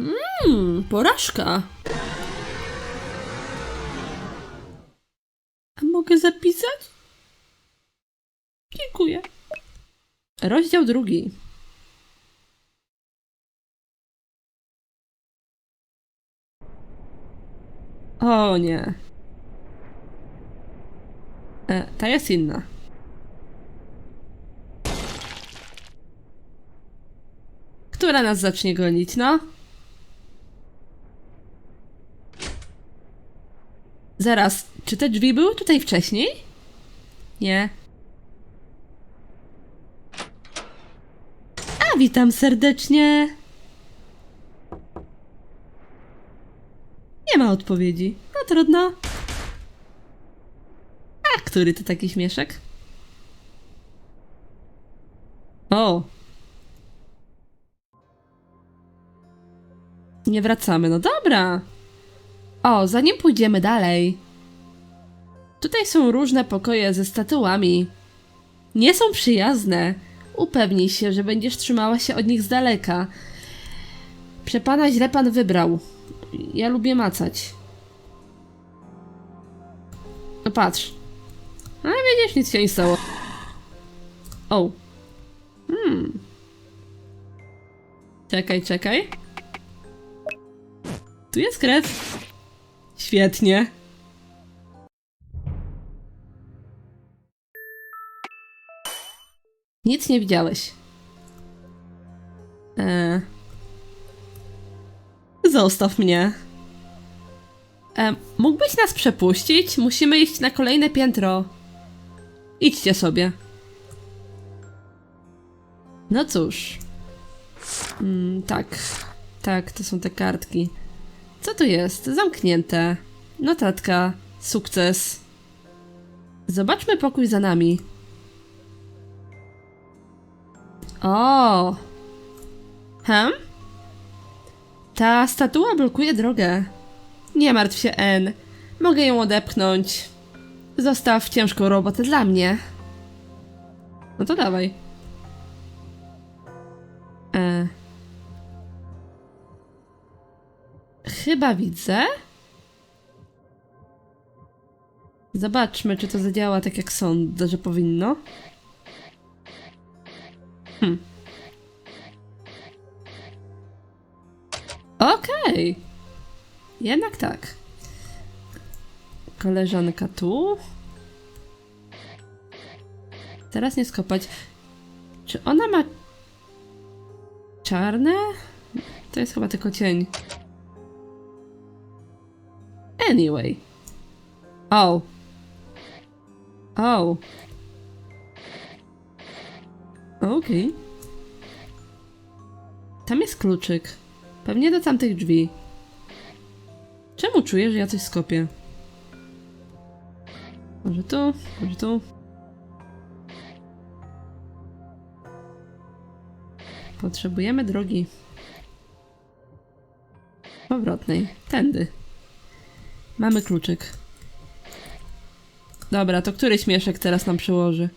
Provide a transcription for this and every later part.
Mmm, porażka. A mogę zapisać? Dziękuję. Rozdział drugi. O nie. E, ta jest inna. Która nas zacznie gonić, no? Zaraz, czy te drzwi były tutaj wcześniej? Nie. A, witam serdecznie. Nie ma odpowiedzi. No trudno. A, który to taki śmieszek? O. Nie wracamy, no dobra. O, zanim pójdziemy dalej. Tutaj są różne pokoje ze statuami. Nie są przyjazne. Upewnij się, że będziesz trzymała się od nich z daleka. Przepana źle pan wybrał. Ja lubię macać. No patrz. A widzisz, nic się nie stało. O. Hmm. Czekaj, czekaj. Tu jest krew. Świetnie. Nic nie widziałeś. Eee. Zostaw mnie. E, mógłbyś nas przepuścić? Musimy iść na kolejne piętro. Idźcie sobie. No cóż. Mm, tak. Tak, to są te kartki. Co tu jest? Zamknięte. Notatka. Sukces. Zobaczmy pokój za nami. O! Hm? Ta statua blokuje drogę. Nie martw się, N. Mogę ją odepchnąć. Zostaw ciężką robotę dla mnie. No to dawaj. Chyba widzę. Zobaczmy, czy to zadziała tak, jak sądzę, że powinno. Hmm. Okej. Jednak tak. Koleżanka tu. Teraz nie skopać. Czy ona ma czarne? To jest chyba tylko cień. Anyway. Oh. Oh. Okej. Tam jest kluczyk. Pewnie do tamtych drzwi. Czemu czuję, że ja coś skopię? Może tu, może tu. Potrzebujemy drogi powrotnej. Tędy. Mamy kluczyk. Dobra, to który śmieszek teraz nam przyłoży?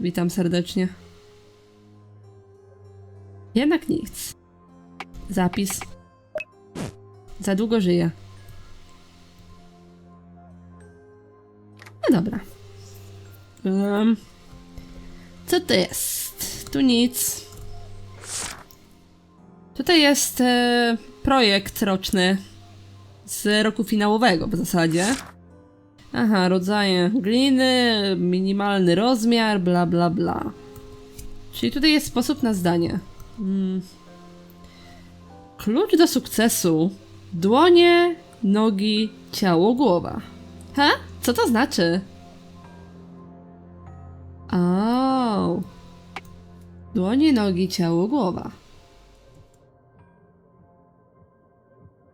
Witam serdecznie. Jednak nic. Zapis. Za długo żyję. No dobra. Um, co to jest? Tu nic. Tutaj jest e, projekt roczny z roku finałowego w zasadzie. Aha, rodzaje gliny, minimalny rozmiar, bla bla bla. Czyli tutaj jest sposób na zdanie. Mm. Klucz do sukcesu. Dłonie, nogi, ciało, głowa. Ha? Co to znaczy? O. Dłonie, nogi, ciało, głowa.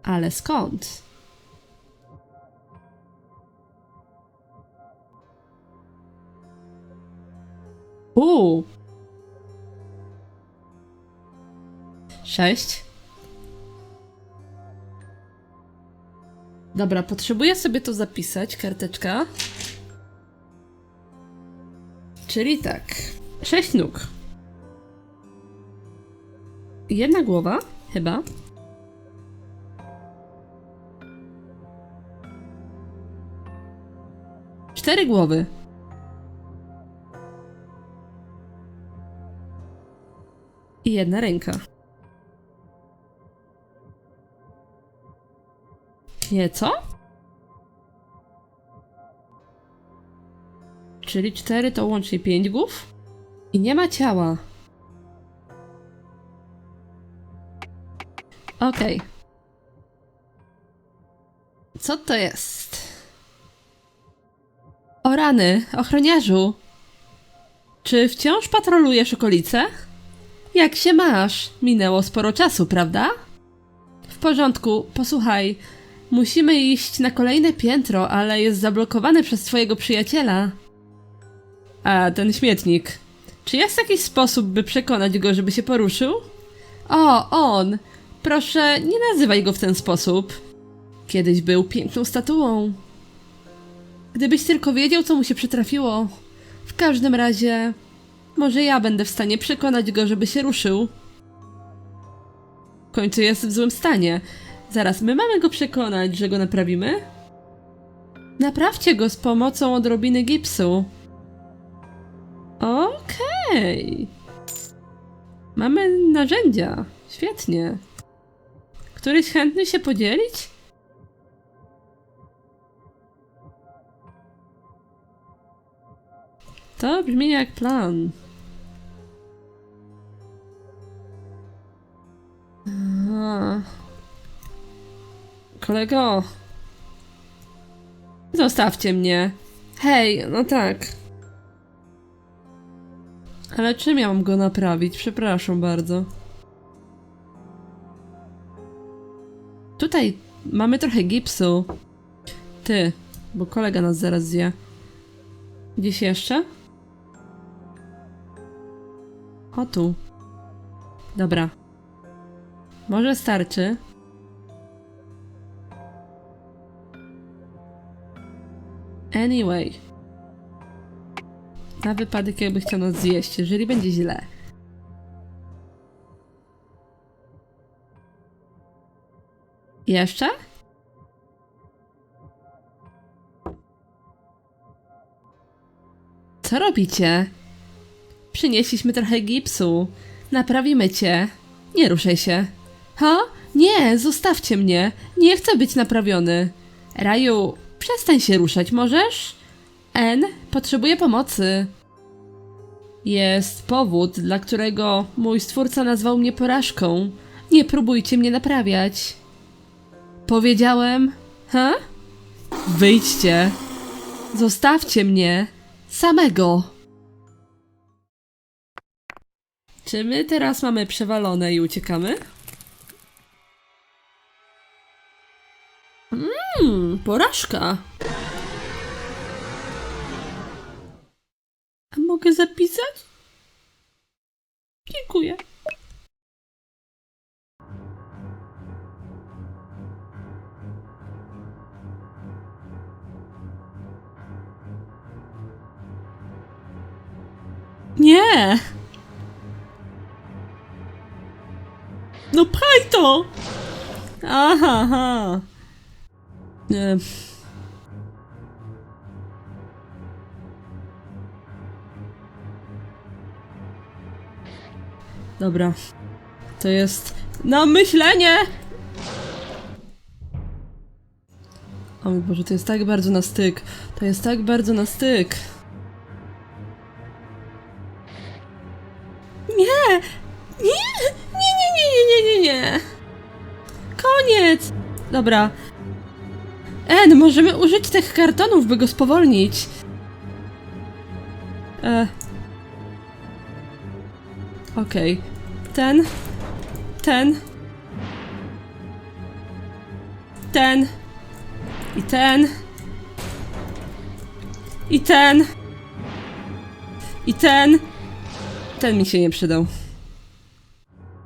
Ale skąd? U. Sześć. Dobra, potrzebuję sobie to zapisać, karteczka. Czyli tak. Sześć nóg. Jedna głowa, chyba. Cztery głowy. I jedna ręka. Nie, co? Czyli cztery to łącznie pięć głów? I nie ma ciała. Okej. Co to jest? Rany, ochroniarzu! Czy wciąż patrolujesz okolice? Jak się masz? Minęło sporo czasu, prawda? W porządku, posłuchaj. Musimy iść na kolejne piętro, ale jest zablokowany przez twojego przyjaciela. A, ten śmietnik. Czy jest jakiś sposób, by przekonać go, żeby się poruszył? O, on! Proszę, nie nazywaj go w ten sposób. Kiedyś był piękną statuą. Gdybyś tylko wiedział, co mu się przytrafiło. W każdym razie, może ja będę w stanie przekonać go, żeby się ruszył. W końcu jest w złym stanie. Zaraz, my mamy go przekonać, że go naprawimy? Naprawcie go z pomocą odrobiny gipsu. Okej. Mamy narzędzia. Świetnie. Któryś chętny się podzielić? To brzmi jak plan. Kolego. Zostawcie mnie. Hej, no tak. Ale czym ja mam go naprawić? Przepraszam bardzo. Tutaj mamy trochę gipsu. Ty, bo kolega nas zaraz zje. Gdzieś jeszcze? O tu. Dobra. Może starczy. Anyway. Na wypadek jakby chciał nas zjeść, jeżeli będzie źle. Jeszcze? Co robicie? Przynieśliśmy trochę gipsu. Naprawimy cię. Nie ruszaj się. Ha? Nie, zostawcie mnie. Nie chcę być naprawiony. Raju, przestań się ruszać, możesz? N potrzebuje pomocy. Jest powód, dla którego mój stwórca nazwał mnie porażką. Nie próbujcie mnie naprawiać. Powiedziałem, ha? Wyjdźcie. Zostawcie mnie. Samego. Czy my teraz mamy przewalone i uciekamy? Mmm, porażka. A mogę zapisać? Dziękuję. Nie! No pchaj to! Aha, aha. Nie. Dobra. To jest na myślenie! O mój Boże, to jest tak bardzo na styk. To jest tak bardzo na styk. Dobra. En, możemy użyć tych kartonów, by go spowolnić. E. Okej. Ten. Ten. Ten. I ten. I ten. I ten. Ten mi się nie przydał.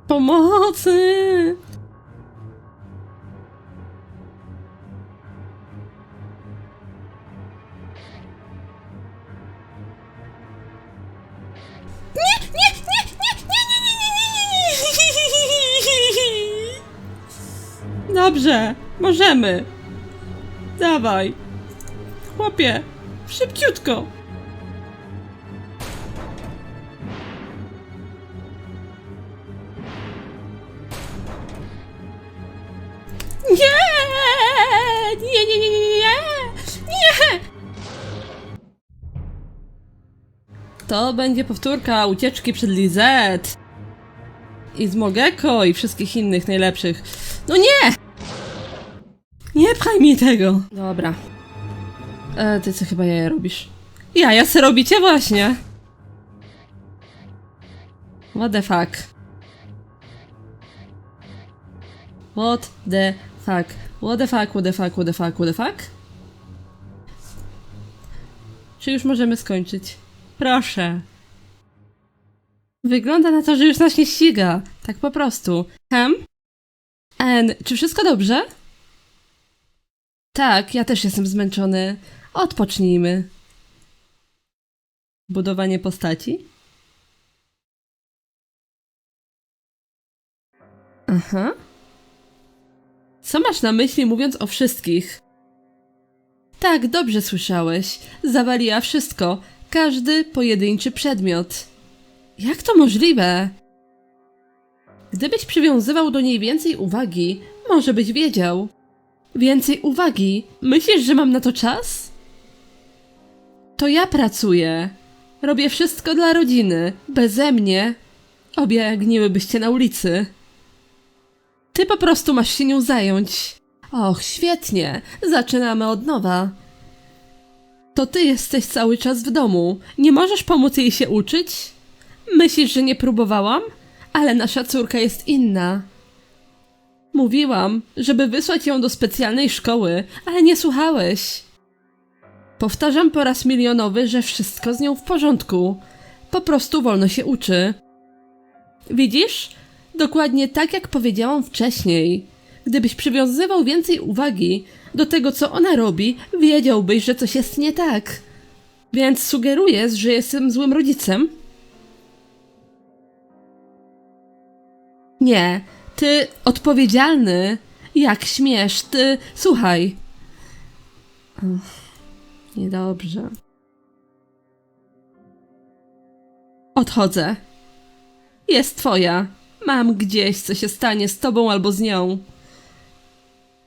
Pomocy! Dobrze, możemy. Dawaj. Chłopie, Szybciutko! Nie! Nie, nie, nie, nie, nie! Nie! To będzie powtórka ucieczki przed Lizet. I z Mogeko i wszystkich innych najlepszych. No nie! Nie pchaj mi tego. Dobra. E, ty co chyba jaja robisz? Jaja se robicie właśnie. What the fuck? What the fuck? What the fuck, what the fuck, what the fuck, what the fuck? Czy już możemy skończyć? Proszę. Wygląda na to, że już nas nie ściga. Tak po prostu. Hem? En, czy wszystko dobrze? Tak, ja też jestem zmęczony. Odpocznijmy. Budowanie postaci? Aha. Co masz na myśli mówiąc o wszystkich? Tak, dobrze słyszałeś. Zawaliła wszystko. Każdy pojedynczy przedmiot. Jak to możliwe? Gdybyś przywiązywał do niej więcej uwagi, może byś wiedział. Więcej uwagi? Myślisz, że mam na to czas? To ja pracuję. Robię wszystko dla rodziny. Beze mnie. Obie gniłybyście na ulicy. Ty po prostu masz się nią zająć. Och, świetnie. Zaczynamy od nowa. To ty jesteś cały czas w domu. Nie możesz pomóc jej się uczyć? Myślisz, że nie próbowałam? Ale nasza córka jest inna. Mówiłam, żeby wysłać ją do specjalnej szkoły, ale nie słuchałeś. Powtarzam po raz milionowy, że wszystko z nią w porządku. Po prostu wolno się uczy. Widzisz? Dokładnie tak, jak powiedziałam wcześniej. Gdybyś przywiązywał więcej uwagi do tego, co ona robi, wiedziałbyś, że coś jest nie tak. Więc sugerujesz, że jestem złym rodzicem? Nie, ty odpowiedzialny. Jak śmiesz, ty. Słuchaj. Uff, niedobrze. Odchodzę. Jest twoja. Mam gdzieś, co się stanie z tobą albo z nią.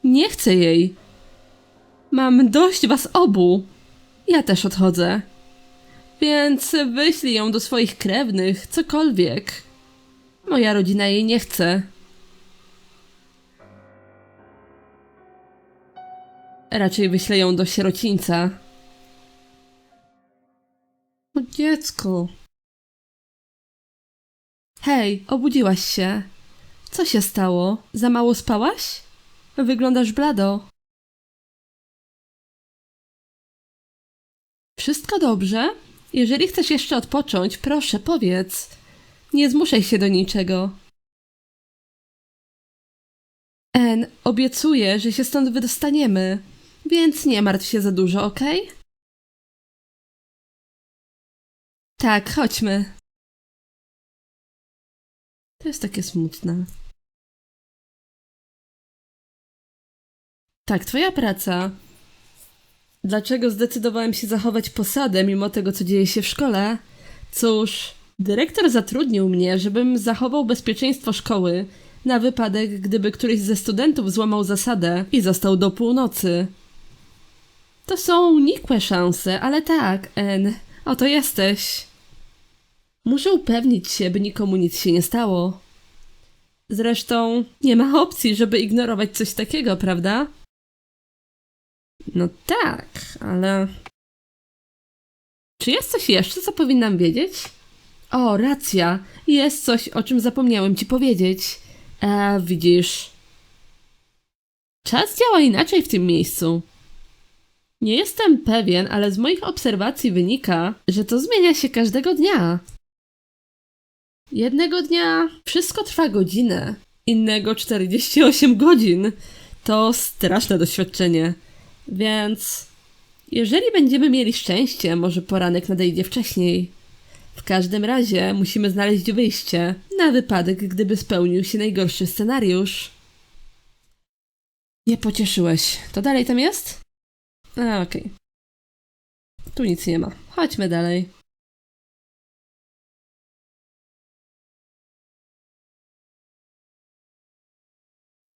Nie chcę jej. Mam dość was obu. Ja też odchodzę. Więc wyślij ją do swoich krewnych, cokolwiek. Moja rodzina jej nie chce. Raczej wyślę ją do sierocińca. O dziecko. Hej, obudziłaś się. Co się stało? Za mało spałaś? Wyglądasz blado. Wszystko dobrze? Jeżeli chcesz jeszcze odpocząć, proszę, powiedz. Nie zmuszaj się do niczego. En, obiecuję, że się stąd wydostaniemy, więc nie martw się za dużo, okej? Tak, chodźmy. To jest takie smutne. Tak, twoja praca. Dlaczego zdecydowałem się zachować posadę mimo tego, co dzieje się w szkole? Cóż, dyrektor zatrudnił mnie, żebym zachował bezpieczeństwo szkoły na wypadek, gdyby któryś ze studentów złamał zasadę i został do północy. To są nikłe szanse, ale tak, En, oto jesteś. Muszę upewnić się, by nikomu nic się nie stało. Zresztą nie ma opcji, żeby ignorować coś takiego, prawda? No tak, ale. Czy jest coś jeszcze, co powinnam wiedzieć? O, racja. Jest coś, o czym zapomniałem ci powiedzieć. E, widzisz. Czas działa inaczej w tym miejscu. Nie jestem pewien, ale z moich obserwacji wynika, że to zmienia się każdego dnia. Jednego dnia wszystko trwa godzinę, innego 48 godzin. To straszne doświadczenie. Więc jeżeli będziemy mieli szczęście, może poranek nadejdzie wcześniej. W każdym razie musimy znaleźć wyjście na wypadek, gdyby spełnił się najgorszy scenariusz. Nie pocieszyłeś. To dalej tam jest? Okej. Tu nic nie ma. Chodźmy dalej.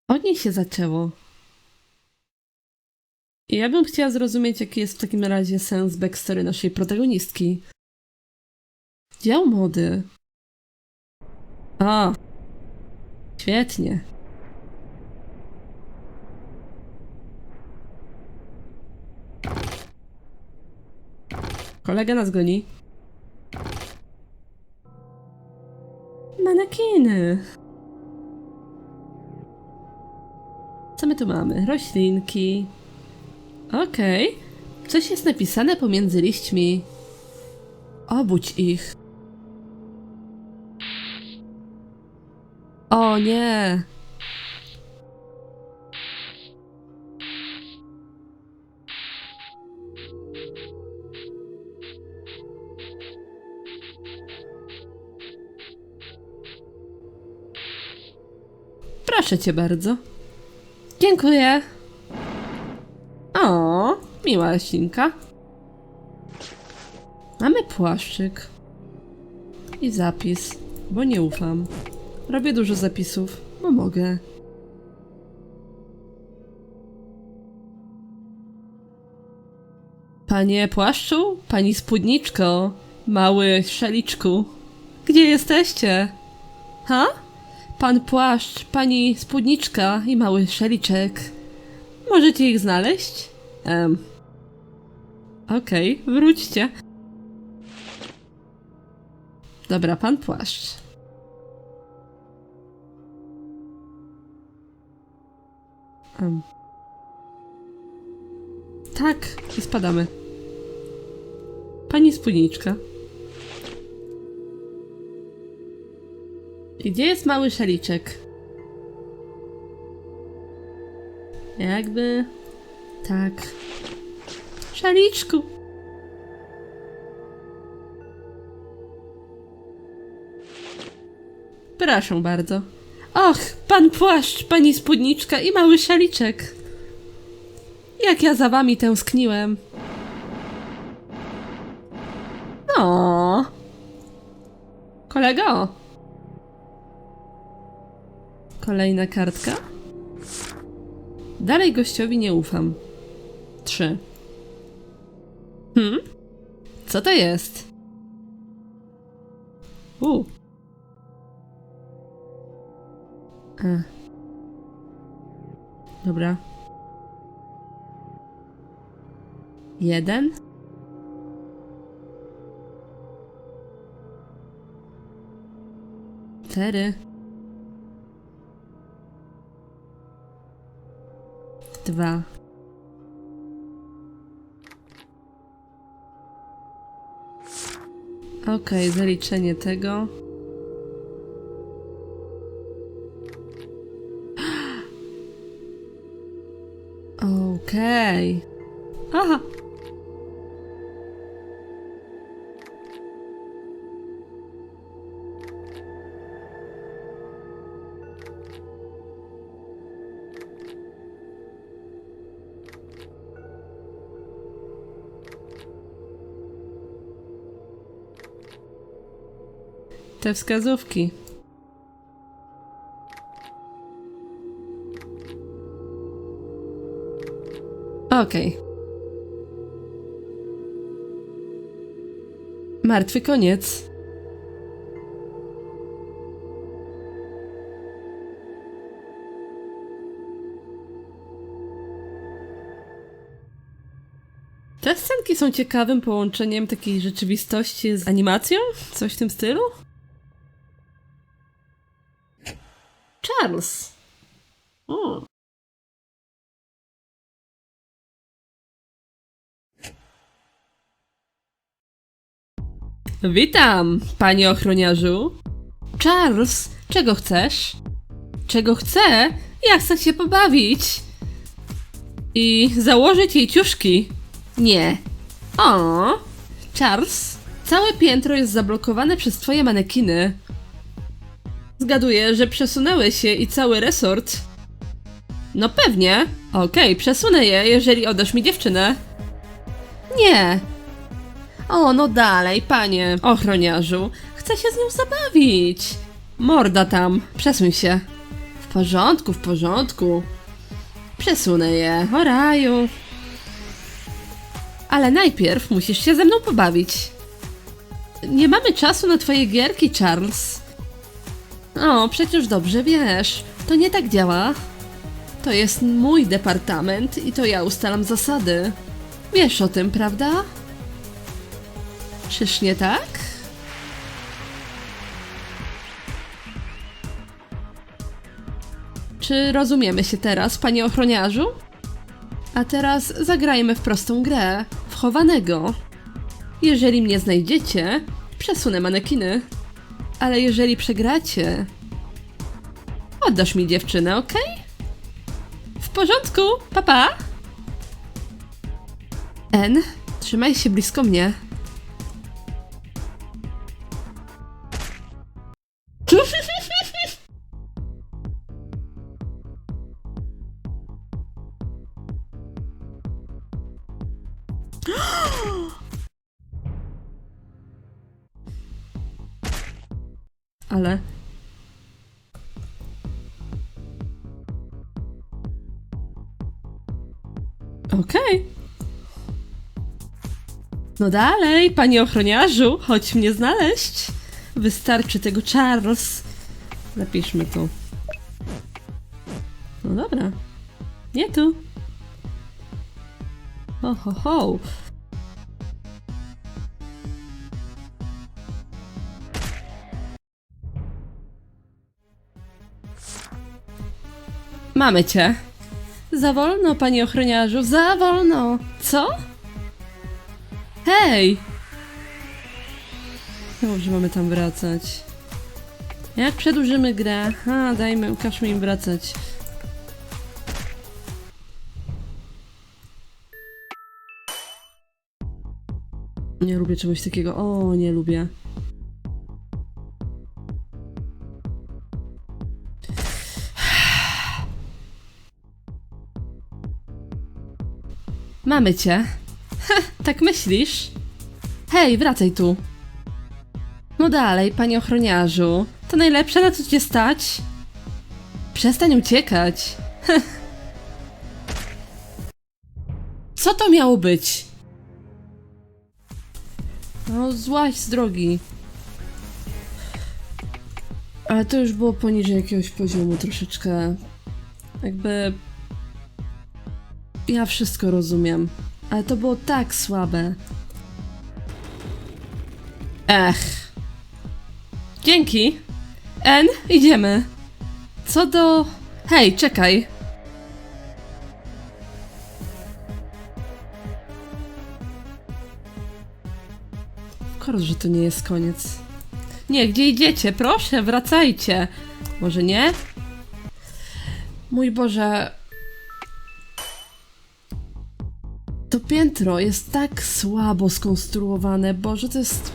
Od niej się zaczęło. I ja bym chciała zrozumieć, jaki jest w takim razie sens backstory naszej protagonistki. Dział mody. A. Świetnie. Kolega nas goni. Manekiny. Co my tu mamy? Roślinki. Okej. Coś jest napisane pomiędzy liśćmi. Obudź ich. O nie. Proszę cię bardzo. Dziękuję. O, miła roślinka. Mamy płaszczyk. I zapis, bo nie ufam. Robię dużo zapisów, bo mogę. Panie płaszczu, pani spódniczko, mały szeliczku, gdzie jesteście? Ha? Pan płaszcz, pani spódniczka i mały szeliczek. Możecie ich znaleźć? Em. Okej, wróćcie. Dobra, pan płaszcz. Em. Tak, i spadamy. Pani spódniczka. Gdzie jest mały szaliczek? Jakby... Tak. Szaliczku! Proszę bardzo. Och, pan płaszcz, pani spódniczka i mały szaliczek. Jak ja za wami tęskniłem. No. Kolego. Kolejna kartka. Dalej gościowi nie ufam. Trzy. Hmm? Co to jest? U. E. Dobra. Jeden. Cztery. Dwa. Okej, zaliczenie tego. Okej. Aha. Te wskazówki. Okej. Martwy koniec. Te scenki są ciekawym połączeniem takiej rzeczywistości z animacją? Coś w tym stylu? Charles. O. Witam, panie ochroniarzu. Charles, czego chcesz? Czego chcę? Ja chcę się pobawić. I założyć jej ciuszki. Nie. O, Charles, całe piętro jest zablokowane przez twoje manekiny. Zgaduję, że przesunęły się i cały resort. No pewnie. Okej, przesunę je, jeżeli oddasz mi dziewczynę. Nie. O, no dalej, panie ochroniarzu. Chcę się z nią zabawić. Morda tam, przesuń się. W porządku, w porządku. Przesunę je, o raju. Ale najpierw musisz się ze mną pobawić. Nie mamy czasu na twoje gierki, Charles. O, przecież dobrze wiesz. To nie tak działa. To jest mój departament i to ja ustalam zasady. Wiesz o tym, prawda? Czyż nie tak? Czy rozumiemy się teraz, panie ochroniarzu? A teraz zagrajmy w prostą grę, w chowanego. Jeżeli mnie znajdziecie, przesunę manekiny. Ale jeżeli przegracie, oddasz mi dziewczynę, okej? W porządku, papa. En, trzymaj się blisko mnie. Ale. Okej. No dalej, panie ochroniarzu, chodź mnie znaleźć. Wystarczy tego Charles. Zapiszmy tu. No dobra. Nie tu. Ho, ho, ho. Mamy cię. Za wolno, panie ochroniarzu, za wolno. Co? Hej! Dobrze, mamy tam wracać. Jak przedłużymy grę? Ha, dajmy, każmy im wracać. Nie lubię czegoś takiego. O, nie lubię. Mamy cię. Ha, tak myślisz? Hej, wracaj tu. No dalej, panie ochroniarzu. To najlepsze, na co cię stać? Przestań uciekać. Heh. Co to miało być? No, złaź z drogi. Ale to już było poniżej jakiegoś poziomu troszeczkę. Jakby. Ja wszystko rozumiem. Ale to było tak słabe. Ech. Dzięki. En, idziemy. Co do. Hej, czekaj. Kors, że to nie jest koniec. Nie, gdzie idziecie? Proszę, wracajcie. Może nie? Mój Boże. Piętro jest tak słabo skonstruowane. Boże, to jest.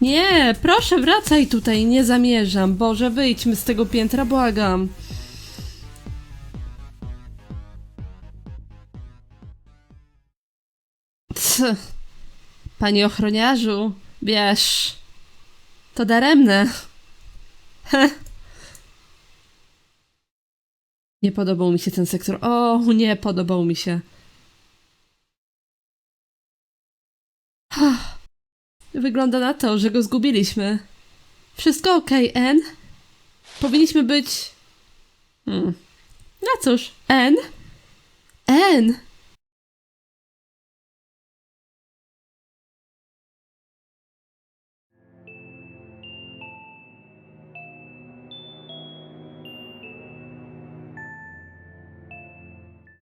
Nie, proszę, wracaj tutaj, nie zamierzam. Boże, wyjdźmy z tego piętra, błagam. Ts. Panie ochroniarzu, wiesz, to daremne. Heh. Nie podobał mi się ten sektor. O, nie podobał mi się. Wygląda na to, że go zgubiliśmy. Wszystko ok, N? Powinniśmy być. Hmm. No cóż, N? N?